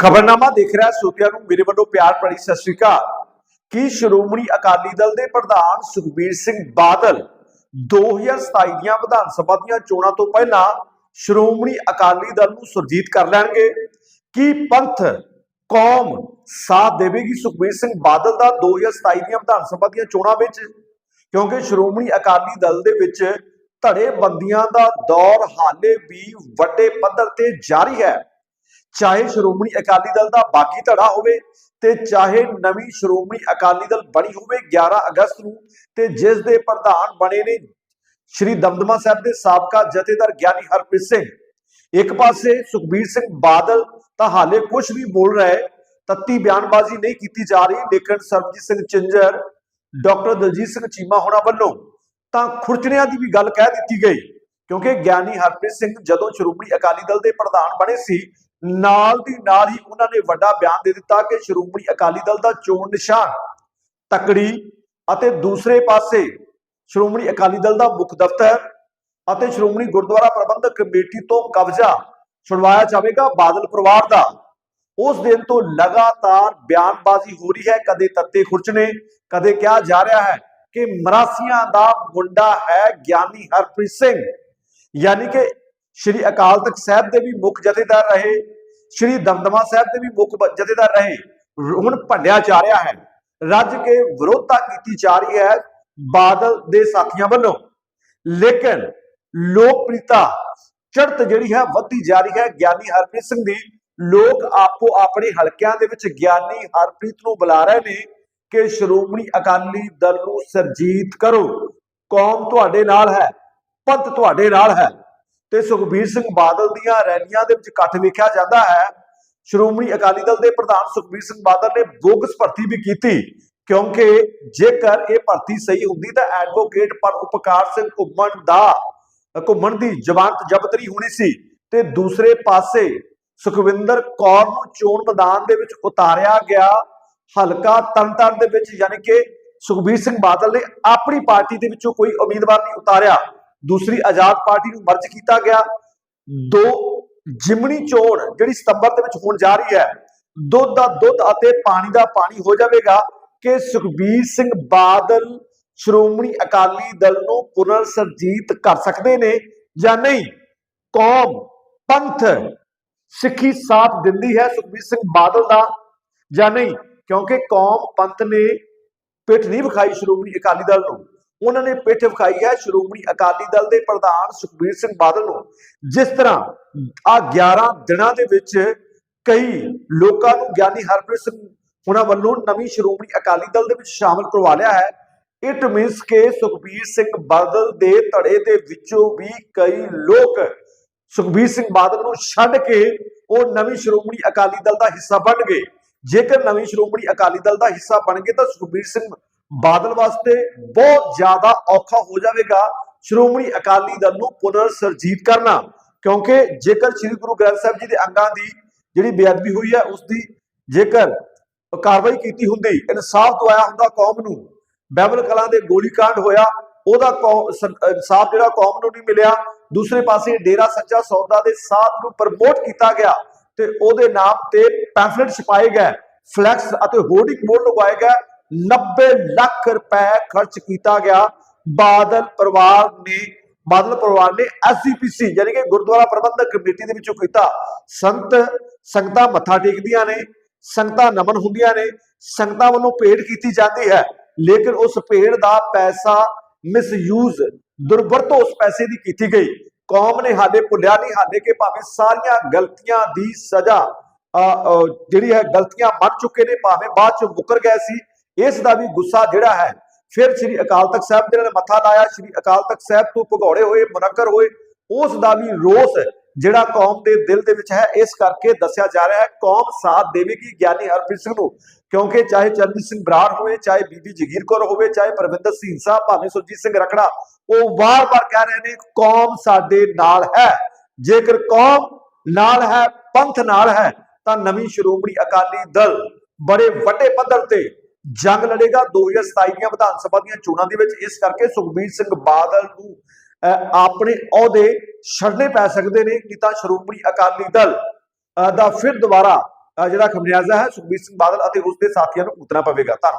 ਖਬਰਨਾਮਾ ਦੇਖ ਰਿਹਾ ਸੋਤਿਆਂ ਨੂੰ ਮੇਰੇ ਵੱਲੋਂ ਪਿਆਰ ਭਰੀ ਸਤਿ ਸ਼੍ਰੀ ਅਕਾਲ। ਕੀ ਸ਼੍ਰੋਮਣੀ ਅਕਾਲੀ ਦਲ ਦੇ ਪ੍ਰਧਾਨ ਸੁਖਬੀਰ ਸਿੰਘ ਬਾਦਲ 2027 ਦੀਆਂ ਵਿਧਾਨ ਸਭਾ ਦੀਆਂ ਚੋਣਾਂ ਤੋਂ ਪਹਿਲਾਂ ਸ਼੍ਰੋਮਣੀ ਅਕਾਲੀ ਦਲ ਨੂੰ ਸੁਰਜੀਤ ਕਰ ਲੈਣਗੇ? ਕੀ ਪੰਥ, ਕੌਮ ਸਾਥ ਦੇਵੇਗੀ ਸੁਖਬੀਰ ਸਿੰਘ ਬਾਦਲ ਦਾ 2027 ਦੀਆਂ ਵਿਧਾਨ ਸਭਾ ਦੀਆਂ ਚੋਣਾਂ ਵਿੱਚ? ਕਿਉਂਕਿ ਸ਼੍ਰੋਮਣੀ ਅਕਾਲੀ ਦਲ ਦੇ ਵਿੱਚ ਧੜੇ ਬੰਦੀਆਂ ਦਾ ਦੌਰ ਹਾਲੇ ਵੀ ਵੱਡੇ ਪੱਧਰ ਤੇ ਜਾਰੀ ਹੈ। ਚਾਹੇ ਸ਼੍ਰੋਮਣੀ ਅਕਾਲੀ ਦਲ ਦਾ ਬਾਗੀ ਧੜਾ ਹੋਵੇ ਤੇ ਚਾਹੇ ਨਵੀਂ ਸ਼੍ਰੋਮਣੀ ਅਕਾਲੀ ਦਲ ਬਣੀ ਹੋਵੇ 11 ਅਗਸਤ ਨੂੰ, ਤੇ ਜਿਸ ਦੇ ਪ੍ਰਧਾਨ ਬਣੇ ਨੇ ਸ਼੍ਰੀ ਦਮਦਮਾ ਸਾਹਿਬ ਦੇ ਸਾਬਕਾ ਜਥੇਦਾਰ ਗਿਆਨੀ ਹਰਪ੍ਰੀਤ ਸਿੰਘ। ਇੱਕ ਪਾਸੇ ਸੁਖਬੀਰ ਸਿੰਘ ਬਾਦਲ ਤਾਂ ਹਾਲੇ ਕੁਝ ਵੀ ਬੋਲ ਰਿਹਾ ਹੈ ਤੱਤੀ ਬਿਆਨਬਾਜ਼ੀ ਨਹੀਂ ਕੀਤੀ ਜਾ ਰਹੀ, ਲੇਕਿਨ ਸਰਬਜੀਤ ਸਿੰਘ ਚਿੰਜਰ, ਡਾਕਟਰ ਦਲਜੀਤ ਸਿੰਘ ਚੀਮਾ ਹੋਣਾ ਵੱਲੋਂ ਤਾਂ ਖੁਰਚਣਿਆਂ ਦੀ ਵੀ ਗੱਲ ਕਹਿ ਦਿੱਤੀ ਗਈ, ਕਿਉਂਕਿ ਗਿਆਨੀ ਹਰਪ੍ਰੀਤ ਸਿੰਘ ਜਦੋਂ ਸ਼੍ਰੋਮਣੀ ਅਕਾਲੀ ਦਲ ਦੇ ਪ੍ਰਧਾਨ ਬਣੇ ਸੀ ਨਾਲ ਦੀ ਨਾਲ ਹੀ ਉਹਨਾਂ ਨੇ ਵੱਡਾ ਬਿਆਨ ਦੇ ਦਿੱਤਾ ਕਿ ਸ਼੍ਰੋਮਣੀ ਅਕਾਲੀ ਦਲ ਦਾ ਚੋਣ ਨਿਸ਼ਾਨ, ਤਕੜੀ ਅਤੇ ਦੂਸਰੇ ਪਾਸੇ ਸ਼੍ਰੋਮਣੀ ਅਕਾਲੀ ਦਲ ਦਾ ਮੁੱਖ ਦਫ਼ਤਰ ਅਤੇ ਸ਼੍ਰੋਮਣੀ ਗੁਰਦੁਆਰਾ ਪ੍ਰਬੰਧਕ ਕਮੇਟੀ ਤੋਂ ਕਬਜ਼ਾ ਛੁਡਵਾਇਆ ਜਾਵੇਗਾ ਬਾਦਲ ਪਰਿਵਾਰ ਦਾ। ਉਸ ਦਿਨ ਤੋਂ ਲਗਾਤਾਰ ਬਿਆਨਬਾਜ਼ੀ ਹੋ ਰਹੀ ਹੈ। ਕਦੇ ਤੱਤੇ ਖੁਰਚਣੇ ਕਦੇ ਕਿਹਾ ਜਾ ਰਿਹਾ ਹੈ ਕਿ ਮਰਾਸੀਆਂ ਦਾ ਮੁੰਡਾ ਹੈ ਗਿਆਨੀ ਹਰਪ੍ਰੀਤ ਸਿੰਘ। ਯਾਨੀ ਕਿ ਸ਼੍ਰੀ ਅਕਾਲ ਤਖਤ ਸਾਹਿਬ ਦੇ ਵੀ ਮੁੱਖ ਜਥੇਦਾਰ ਰਹੇ। ਸ਼੍ਰੀ ਦਮਦਮਾ ਸਾਹਿਬ ਦੇ ਵੀ ਮੁੱਖ ਜਥੇਦਾਰ ਰਹੇ। ਹੁਣ ਭੰਡਿਆ ਜਾ ਰਿਹਾ ਹੈ। ਰੱਜ ਕੇ ਵਿਰੋਧਤਾ ਕੀਤੀ ਜਾ ਰਹੀ ਹੈ ਬਾਦਲ ਦੇ ਸਾਥੀਆਂ ਵੱਲੋਂ। ਲੇਕਿਨ ਲੋਕਪ੍ਰਿਯਤਾ ਚੜਤ ਜਿਹੜੀ ਹੈ ਵੱਧਦੀ ਜਾ ਰਹੀ ਹੈ। ਗਿਆਨੀ ਹਰਪ੍ਰੀਤ ਸਿੰਘ ਦੀ ਲੋਕ ਆਪੋ ਆਪਣੇ ਹਲਕਿਆਂ ਦੇ ਵਿੱਚ ਗਿਆਨੀ ਹਰਪ੍ਰੀਤ ਨੂੰ ਬੁਲਾ ਰਹੇ ਨੇ ਕਿ ਸ਼੍ਰੋਮਣੀ ਅਕਾਲੀ ਦਲ ਨੂੰ ਸਰਜੀਤ ਕਰੋ। ਕੌਮ ਤੁਹਾਡੇ ਨਾਲ ਹੈ, ਪੰਥ ਤੁਹਾਡੇ ਨਾਲ ਹੈ। ਤੇ ਸੁਖਬੀਰ ਸਿੰਘ ਬਾਦਲ ਦੀਆਂ ਰੈਲੀਆਂ ਦੇ ਵਿੱਚ ਇਕੱਠ ਵੇਖਿਆ ਜਾਂਦਾ ਹੈ। ਸ਼੍ਰੋਮਣੀ ਅਕਾਲੀ ਦਲ ਦੇ ਪ੍ਰਧਾਨ ਸੁਖਬੀਰ ਸਿੰਘ ਬਾਦਲ ਨੇ ਬੋਗਸ ਭਰਤੀ ਵੀ ਕੀਤੀ, ਕਿਉਂਕਿ ਜੇਕਰ ਇਹ ਭਰਤੀ ਸਹੀ ਹੁੰਦੀ ਤਾਂ ਐਡਵੋਕੇਟ ਪਰ ਉਪਕਾਰ ਸਿੰਘ ਘੁੰਮਣ ਦਾ, ਘੁੰਮਣ ਦੀ ਜ਼ਮਾਨਤ ਜ਼ਬਤਰੀ ਹੋਣੀ ਸੀ। ਤੇ ਦੂਸਰੇ ਪਾਸੇ ਸੁਖਵਿੰਦਰ ਕੌਰ ਨੂੰ ਚੋਣ ਮੈਦਾਨ ਦੇ ਵਿੱਚ ਉਤਾਰਿਆ ਗਿਆ। ਹਲਕਾ ਤਰਨਤਾਰਨ ਦੇ ਵਿੱਚ, ਯਾਨੀ ਕਿ ਸੁਖਬੀਰ ਸਿੰਘ ਬਾਦਲ ਨੇ ਆਪਣੀ ਪਾਰਟੀ ਦੇ ਵਿੱਚੋਂ ਕੋਈ ਉਮੀਦਵਾਰ ਨਹੀਂ ਉਤਾਰਿਆ। ਦੂਸਰੀ ਆਜ਼ਾਦ ਪਾਰਟੀ ਨੂੰ ਮਰਜ ਕੀਤਾ ਗਿਆ। ਦੋ ਜਿਮਣੀ ਚੋਣ ਜਿਹੜੀ ਸਤੰਬਰ ਦੇ ਵਿੱਚ ਹੋਣ ਜਾ ਰਹੀ ਹੈ ਦੁੱਧ ਦਾ ਦੁੱਧ ਅਤੇ ਪਾਣੀ ਦਾ ਪਾਣੀ ਹੋ ਜਾਵੇਗਾ ਕਿ ਸੁਖਬੀਰ ਸਿੰਘ ਬਾਦਲ ਸ਼੍ਰੋਮਣੀ ਅਕਾਲੀ ਦਲ ਨੂੰ ਪੁਨਰ ਸਰਜੀਤ ਕਰ ਸਕਦੇ ਨੇ ਜਾਂ ਨਹੀਂ? ਕੌਮ ਪੰਥ ਸਿੱਖੀ ਸਾਥ ਦਿੰਦੀ ਹੈ ਸੁਖਬੀਰ ਸਿੰਘ ਬਾਦਲ ਦਾ ਜਾਂ ਨਹੀਂ? ਕਿਉਂਕਿ ਕੌਮ ਪੰਥ ਨੇ ਪਿੱਠ ਨਹੀਂ ਵਿਖਾਈ ਸ਼੍ਰੋਮਣੀ ਅਕਾਲੀ ਦਲ ਨੂੰ। ਉਹਨਾਂ ਨੇ ਪਿੱਠ ਵਿਖਾਈ ਹੈ ਸ਼੍ਰੋਮਣੀ ਅਕਾਲੀ ਦਲ ਦੇ ਪ੍ਰਧਾਨ ਸੁਖਬੀਰ ਸਿੰਘ ਬਾਦਲ ਨੂੰ, ਜਿਸ ਤਰ੍ਹਾਂ ਆ 11 ਦਿਨਾਂ ਦੇ ਵਿੱਚ ਕਈ ਲੋਕਾਂ ਨੂੰ ਗਿਆਨੀ ਹਰਪ੍ਰੀਤ ਸਿੰਘ ਉਹਨਾਂ ਵੱਲੋਂ ਨਵੀਂ ਸ਼੍ਰੋਮਣੀ ਅਕਾਲੀ ਦਲ ਦੇ ਵਿੱਚ ਸ਼ਾਮਲ ਕਰਵਾ ਲਿਆ ਹੈ। ਇਟ ਮੀਨਸ ਕਿ ਸੁਖਬੀਰ ਸਿੰਘ ਬਾਦਲ ਦੇ ਧੜੇ ਦੇ ਵਿੱਚੋਂ ਵੀ ਕਈ ਲੋਕ ਸੁਖਬੀਰ ਸਿੰਘ ਬਾਦਲ ਨੂੰ ਛੱਡ ਕੇ ਉਹ ਨਵੀਂ ਸ਼੍ਰੋਮਣੀ ਅਕਾਲੀ ਦਲ ਦਾ ਹਿੱਸਾ ਬਣ ਗਏ। ਜੇਕਰ ਨਵੀਂ ਸ਼੍ਰੋਮਣੀ ਅਕਾਲੀ ਦਲ ਦਾ ਹਿੱਸਾ ਬਣ ਗਏ ਤਾਂ ਸੁਖਬੀਰ ਸਿੰਘ ਬਾਦਲ ਵਾਸਤੇ ਬਹੁਤ ਜ਼ਿਆਦਾ ਔਖਾ ਹੋ ਜਾਵੇਗਾ ਸ਼੍ਰੋਮਣੀ ਅਕਾਲੀ ਦਲ ਨੂੰ ਪੁਨਰ ਸਰਜੀਤ ਕਰਨਾ। ਕਿਉਂਕਿ ਜੇਕਰ ਸ੍ਰੀ ਗੁਰੂ ਗ੍ਰੰਥ ਸਾਹਿਬ ਜੀ ਦੇ ਅੰਗਾਂ ਦੀ ਜਿਹੜੀ ਬੇਅਦਬੀ ਹੋਈ ਹੈ ਉਸ ਦੀ ਜੇਕਰ ਕਾਰਵਾਈ ਕੀਤੀ ਹੁੰਦੀ, ਇਨਸਾਫ ਦਵਾਇਆ ਹੁੰਦਾ ਕੌਮ ਨੂੰ ਬਾਈਬਲ ਕਲਾਂ ਦੇ ਗੋਲੀकांड ਹੋਇਆ, ਉਹਦਾ ਕੌ- ਇਨਸਾਫ ਜਿਹੜਾ ਕੌਮ ਨੂੰ ਨਹੀਂ ਮਿਲਿਆ। ਦੂਸਰੇ ਪਾਸੇ ਡੇਰਾ ਸੱਚਾ ਸੌਦਾ ਦੇ ਸਾਥ ਨੂੰ ਪ੍ਰਮੋਟ ਕੀਤਾ ਗਿਆ ਤੇ ਉਹਦੇ ਨਾਮ ਤੇ ਪੈਂਫਲੇਟ ਛਪਾਏ ਗਏ, ਫਲੈਕਸ ਅਤੇ ਹੋਰਡਿੰਗ ਬੋਰਡ ਲਗਵਾਏ ਗਏ। 90 ਲੱਖ ਰੁਪਏ ਖਰਚ ਕੀਤਾ ਗਿਆ। ਬਾਦਲ ਪਰਿਵਾਰ ਨੇ ਬਾਦਲ ਪਰਿਵਾਰ ਨੇ ਐਸਜੀਪੀਸੀ ਯਾਨੀ ਕਿ ਗੁਰਦੁਆਰਾ ਪ੍ਰਬੰਧਕ ਕਮੇਟੀ ਦੇ ਵਿੱਚੋਂ ਕੀਤਾ। ਸੰਤ ਸੰਗਤਾਂ ਮੱਥਾ ਟੇਕਦੀਆਂ ਨੇ ਸੰਗਤਾਂ ਨਮਨ ਹੁੰਦੀਆਂ ਨੇ ਸੰਗਤਾਂ ਵੱਲੋਂ ਭੇਟ ਕੀਤੀ ਜਾਂਦੀ ਹੈ। ਲੇਕਿਨ ਉਸ ਭੇਟ ਦਾ ਪੈਸਾ ਮਿਸਯੂਜ਼ ਦੁਰਵਰਤੋਂ ਉਸ ਪੈਸੇ ਦੀ ਕੀਤੀ ਗਈ। ਕੌਮ ਨੇ ਹਾਲੇ ਭੁੱਲਿਆ ਨਹੀਂ ਹਾਲੇ ਕਿ ਭਾਵੇਂ ਸਾਰੀਆਂ ਗਲਤੀਆਂ ਦੀ ਸਜ਼ਾ ਅ, ਜਿਹੜੀ ਹੈ ਗਲਤੀਆਂ ਮੰਨ ਚੁੱਕੇ ਨੇ ਭਾਵੇਂ ਬਾਅਦ ਚ ਮੁਕਰ ਗਏ ਸੀ ਇਸ ਦਾ ਵੀ ਗੁੱਸਾ ਜਿਹੜਾ ਹੈ, ਫਿਰ ਸ੍ਰੀ ਅਕਾਲ ਤਖਤ ਸਾਹਿਬ ਦੇ ਨਾਲ ਮੱਥਾ ਲਾਇਆ, ਸ੍ਰੀ ਅਕਾਲ ਤਖਤ ਸਾਹਿਬ ਤੋਂ ਭਗੌੜੇ ਹੋਏ, ਮੁਨਕਰ ਹੋਏ, ਉਸ ਦਾ ਵੀ ਰੋਸ ਜਿਹੜਾ ਕੌਮ ਦੇ ਦਿਲ ਦੇ ਵਿੱਚ ਹੈ, ਇਸ ਕਰਕੇ ਦੱਸਿਆ ਜਾ ਰਿਹਾ ਹੈ, ਕੌਮ ਸਾਥ ਦੇਵੇਗੀ ਗਿਆਨੀ ਹਰਪ੍ਰੀਤ ਸਿੰਘ ਨੂੰ, ਕਿਉਂਕਿ ਚਾਹੇ ਚਰਨਜੀਤ ਸਿੰਘ ਬਰਾੜ ਹੋਵੇ, ਚਾਹੇ ਬੀਬੀ ਜਗੀਰ ਕੌਰ ਹੋਵੇ, ਚਾਹੇ ਪਰਵਿੰਦਰ ਸਿੰਘ ਸਾਹਿਬ ਭਾਵੇਂ ਸੁਰਜੀਤ ਸਿੰਘ ਰਖੜਾ, ਉਹ ਵਾਰ-ਵਾਰ ਕਹਿ ਰਹੇ ਨੇ, ਕੌਮ ਸਾਡੇ ਨਾਲ ਹੈ। ਜੇਕਰ ਕੌਮ ਨਾਲ ਹੈ, ਪੰਥ ਨਾਲ ਹੈ, ਤਾਂ ਨਵੀਂ ਸ਼੍ਰੋਮਣੀ ਅਕਾਲੀ ਦਲ ਬੜੇ ਵੱਡੇ ਪੱਧਰ ਤੇ ਜੰਗ ਲੜੇਗਾ। 2027 ਦੀਆਂ ਵਿਧਾਨ ਸਭਾ ਦੀਆਂ ਚੋਣਾਂ ਦੇ ਵਿੱਚ ਇਸ ਕਰਕੇ ਸੁਖਬੀਰ ਸਿੰਘ ਬਾਦਲ ਨੂੰ ਅਹ, ਆਪਣੇ ਅਹੁਦੇ ਛੱਡਣੇ ਪੈ ਸਕਦੇ ਨੇ। ਕਿ ਤਾਂ ਸ਼੍ਰੋਮਣੀ ਅਕਾਲੀ ਦਲ ਅਹ, ਦਾ ਫਿਰ ਦੁਬਾਰਾ ਜਿਹੜਾ ਖਮਿਆਜ਼ਾ ਹੈ ਸੁਖਬੀਰ ਸਿੰਘ ਬਾਦਲ ਅਤੇ ਉਸ ਦੇ ਸਾਥੀਆਂ ਨੂੰ ਉਤਰਨਾ ਪਵੇਗਾ। ਧੰਨਵਾਦ।